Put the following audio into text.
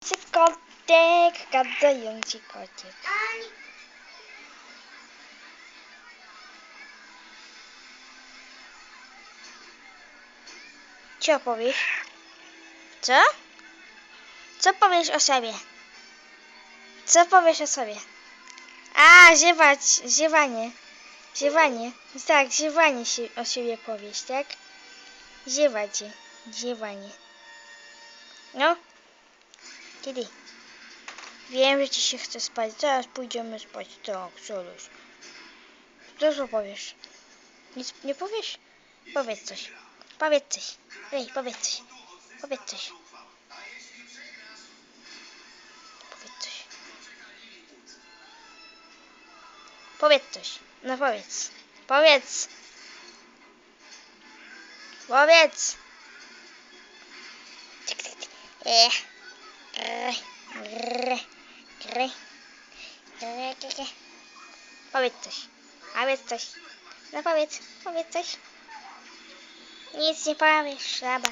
Gadający kotek, gadający kotek. Co opowiesz? Co? Co powiesz o sobie? Co powiesz o sobie? A, ziewać, ziewanie. Ziewanie. Tak, ziewanie się o siebie powiesz, tak? Ziewacie. Ziewanie. No. Kiedy? Wiem, że ci się chce spać. Zaraz pójdziemy spać. Tak, Soluś. To co powiesz? Nic nie powiesz? Powiedz coś. Powiedz coś. Ej, powiedz coś. Powiedz coś. Powiedz coś. Powiedz coś. No powiedz. Powiedz. Powiedz. Tyk, Powiedz coś. Powiedz coś. No powiedz. Powiedz coś. Nic nie powiesz, żaba.